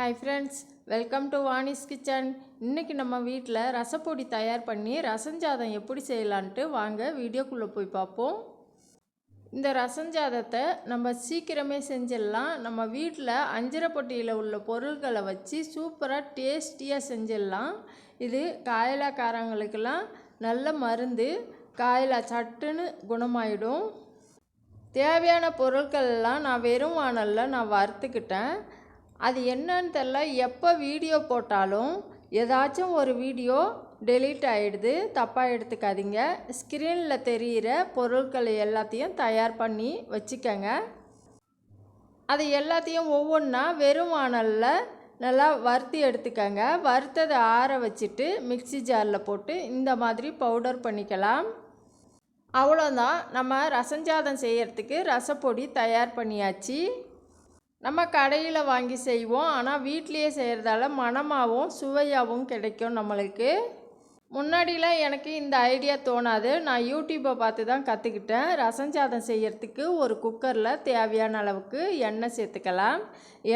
Hi friends welcome to Vani's kitchen இன்றைக்கி நம்ம வீட்டில் ரசப்பொடி தயார் பண்ணி ரசஞ்சாதம் எப்படி செய்யலான்ட்டு வாங்க வீடியோக்குள்ளே போய் பார்ப்போம். இந்த ரசஞ்சாதத்தை நம்ம சீக்கிரமே செஞ்சிடலாம். நம்ம வீட்டில் அஞ்சரைப்பட்டியில் உள்ள பொருள்களை வச்சு சூப்பராக டேஸ்டியாக செஞ்சிடலாம். இது காயலாக்காரங்களுக்கெல்லாம் நல்ல மருந்து காயலா சட்டுன்னு குணமாயிடும். தேவையான பொருட்கள்லாம் நான் வெறும் வானலில் நான் வறுத்துக்கிட்டேன். அது என்னன்னு தெரில எப்போ வீடியோ போட்டாலும் ஏதாச்சும் ஒரு வீடியோ டெலீட் ஆகிடுது தப்பாக எடுத்துக்காதீங்க. ஸ்க்ரீனில் தெரிகிற பொருட்களை எல்லாத்தையும் தயார் பண்ணி வச்சுக்கோங்க. அது எல்லாத்தையும் ஒவ்வொன்றா வெறும் வானலில் நல்லா வறுத்து எடுத்துக்கோங்க. வறுத்ததை ஆற வச்சுட்டு மிக்சி ஜாரில் போட்டு இந்த மாதிரி பவுடர் பண்ணிக்கலாம். அவ்வளோதான். நம்ம ரசஞ்சாதம் செய்கிறதுக்கு ரசப்பொடி தயார் பண்ணியாச்சு. நம்ம கடையில் வாங்கி செய்வோம். ஆனால் வீட்லேயே செய்கிறதால மனமாகவும் சுவையாகவும் கிடைக்கும் நம்மளுக்கு. முன்னாடிலாம் எனக்கு இந்த ஐடியா தோணாது. நான் யூடியூப்பை பார்த்து தான் கற்றுக்கிட்டேன் ரசம் சாதம் செய்கிறதுக்கு ஒரு குக்கரில் தேவையான அளவுக்கு எண்ணெய் சேர்த்துக்கலாம்.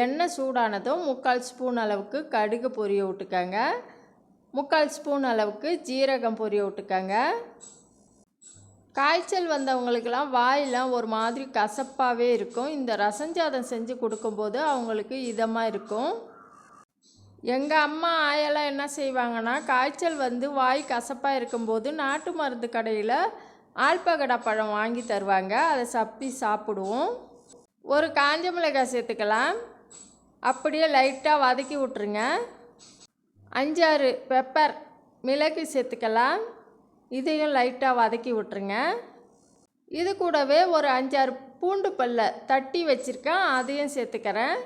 எண்ணெய் சூடானதும் முக்கால் ஸ்பூன் அளவுக்கு கடுகு பொரிய விட்டுக்கங்க. முக்கால் ஸ்பூன் அளவுக்கு ஜீரகம் பொரிய விட்டுக்கங்க. காய்ச்சல் வந்தவங்களுக்கெல்லாம் வாயெல்லாம் ஒரு மாதிரி கசப்பாகவே இருக்கும். இந்த ரசஞ்சாதம் செஞ்சு கொடுக்கும்போது அவங்களுக்கு இதமாக இருக்கும். எங்கள் அம்மா ஆயெல்லாம் என்ன செய்வாங்கன்னா காய்ச்சல் வந்து வாய் கசப்பாக இருக்கும்போது நாட்டு மருந்து கடையில் ஆல்பகடா பழம் வாங்கி தருவாங்க. அதை சப்பி சாப்பிடுவோம். ஒரு காஞ்ச மிளகாய் சேர்த்துக்கலாம். அப்படியே லைட்டாக வதக்கி விட்ருங்க அஞ்சாறு பெப்பர் மிளகு சேர்த்துக்கலாம். இதையும் லைட்டாக வதக்கி விட்ருங்க இது கூடவே ஒரு அஞ்சாறு பூண்டு பல்லை தட்டி வச்சுருக்கேன். அதையும் சேர்த்துக்கிறேன்.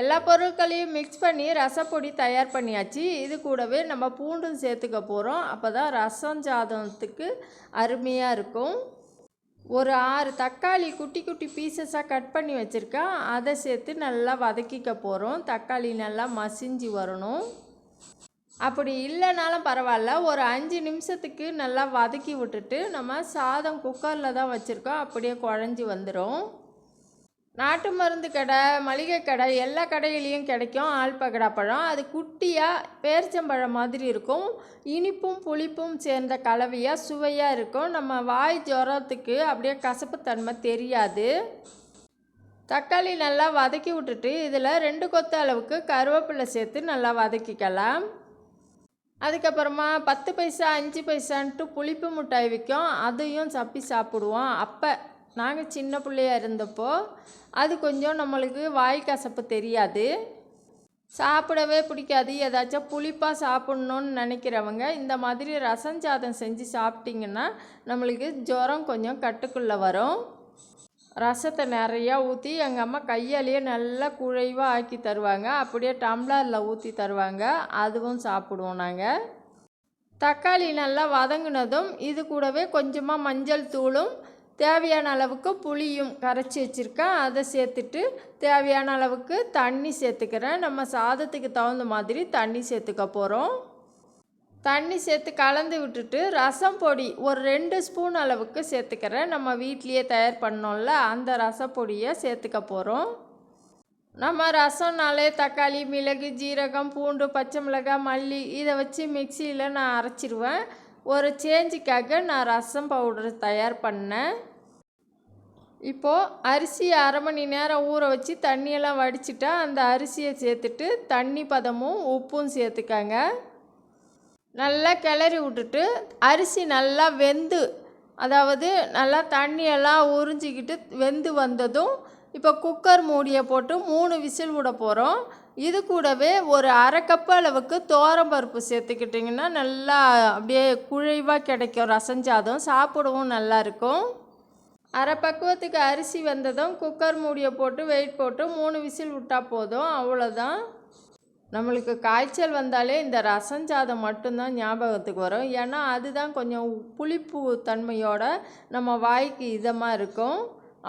எல்லா பொருட்களையும் மிக்ஸ் பண்ணி ரசப்பொடி தயார் பண்ணியாச்சு. இது கூடவே நம்ம பூண்டும் சேர்த்துக்க போகிறோம் அப்போ தான் ரசம் சாதத்துக்கு அருமையாக இருக்கும். ஒரு ஆறு தக்காளி குட்டி குட்டி பீசஸாக கட் பண்ணி வச்சுருக்கேன். அதை சேர்த்து நல்லா வதக்கிக்க போகிறோம் தக்காளி நல்லா மசிஞ்சு வரணும். அப்படி இல்லைனாலும் பரவாயில்ல. ஒரு அஞ்சு நிமிஷத்துக்கு நல்லா வதக்கி விட்டுட்டு நம்ம சாதம் குக்கரில் தான் வச்சுருக்கோம். அப்படியே குழஞ்சி வந்துடும் நாட்டு மருந்து கடை மளிகை கடை எல்லா கடையிலையும் கிடைக்கும். ஆல்பகடா பழம். அது குட்டியாக பேரிச்சம்பழம் மாதிரி இருக்கும். இனிப்பும் புளிப்பும் சேர்ந்த கலவையாக சுவையாக இருக்கும். நம்ம வாய் ஜுரத்துக்கு அப்படியே கசப்புத்தன்மை தெரியாது. தக்காளி நல்லா வதக்கி விட்டுட்டு இதில் ரெண்டு கொத்து அளவுக்கு கருவேப்பிலை சேர்த்து நல்லா வதக்கிக்கலாம். அதுக்கப்புறமா பத்து பைசா அஞ்சு பைசான்ட்டு புளிப்பு மிட்டாய் விற்கும் அதையும் சப்பி சாப்பிடுவோம். அப்போ நாங்கள் சின்ன பிள்ளையாக இருந்தப்போ அது கொஞ்சம் நம்மளுக்கு வாய் கசப்பு தெரியாது. சாப்பிடவே பிடிக்காது. ஏதாச்சும் புளிப்பாக சாப்பிட்ணுன்னு நினைக்கிறவங்க இந்த மாதிரி ரசம் சாதம் செஞ்சு சாப்பிட்டிங்கன்னா நம்மளுக்கு ஜுரம் கொஞ்சம் கட்டுக்குள்ளே வரும். ரசத்தை நிறையா ஊற்றி எங்கள் அம்மா கையாலேயே நல்லா குழைவாக ஆக்கி தருவாங்க. அப்படியே டம்ளரில் ஊற்றி தருவாங்க. அதுவும் சாப்பிடுவோம் நாங்கள் தக்காளி நல்லா வதங்கினதும் இது கூடவே கொஞ்சமாக மஞ்சள் தூளும் தேவையான அளவுக்கு புளியும் கரைச்சி வச்சுருக்கேன். அதை சேர்த்துட்டு தேவையான அளவுக்கு தண்ணி சேர்த்துக்கிறேன். நம்ம சாதத்துக்கு தகுந்த மாதிரி தண்ணி சேர்த்துக்க போகிறோம் தண்ணி சேர்த்து கலந்து விட்டுட்டு ரசம் பொடி ஒரு ரெண்டு ஸ்பூன் அளவுக்கு சேர்த்துக்கிறேன். நம்ம வீட்லேயே தயார் பண்ணோம்ல அந்த ரசப்பொடியை சேர்த்துக்க போகிறோம் நம்ம ரசம்னாலே தக்காளி மிளகு ஜீரகம் பூண்டு பச்சை மிளகாய் மல்லி இதை வச்சு மிக்சியில் நான் அரைச்சிருவேன். ஒரு சேஞ்சுக்காக நான் ரசம் பவுடர் தயார் பண்ணேன். இப்போது அரிசி அரை மணி நேரம் ஊற வச்சு தண்ணியெல்லாம் வடிச்சிட்டா அந்த அரிசியை சேர்த்துட்டு தண்ணி பதமும் உப்பும் சேர்த்துக்காங்க. நல்லா கிளறி விட்டுட்டு அரிசி நல்லா வெந்து அதாவது நல்லா தண்ணியெல்லாம் உறிஞ்சிக்கிட்டு வெந்து வந்ததும் இப்போ குக்கர் மூடியை போட்டு மூணு விசில் விட போகிறோம். இது கூடவே ஒரு அரை கப்பு அளவுக்கு பருப்பு சேர்த்துக்கிட்டிங்கன்னா நல்லா அப்படியே குழைவாக கிடைக்கும். ரசஞ்சாதம் சாப்பிடவும் நல்லாயிருக்கும் அரை பக்குவத்துக்கு அரிசி வந்ததும் குக்கர் மூடியை போட்டு வெயிட் போட்டு மூணு விசில் விட்டால் போதும். அவ்வளோதான். நம்மளுக்கு காய்ச்சல் வந்தாலே இந்த ரசஞ்சாதம் மட்டும்தான் ஞாபகத்துக்கு வரும். ஏன்னா அதுதான் கொஞ்சம் புளிப்பு தன்மையோட நம்ம வாய்க்கு இதமாக இருக்கும்.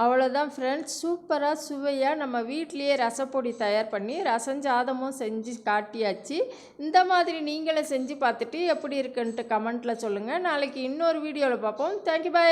அவ்வளோதான் ஃப்ரெண்ட்ஸ் சூப்பராக சுவையாக நம்ம வீட்லேயே ரசப்பொடி தயார் பண்ணி ரசஞ்சாதமும் செஞ்சு காட்டியாச்சு. இந்த மாதிரி நீங்களே செஞ்சு பார்த்துட்டு எப்படி இருக்குன்ட்டு கமெண்ட்டில் சொல்லுங்கள் நாளைக்கு இன்னொரு வீடியோவில் பார்ப்போம். Thank you bye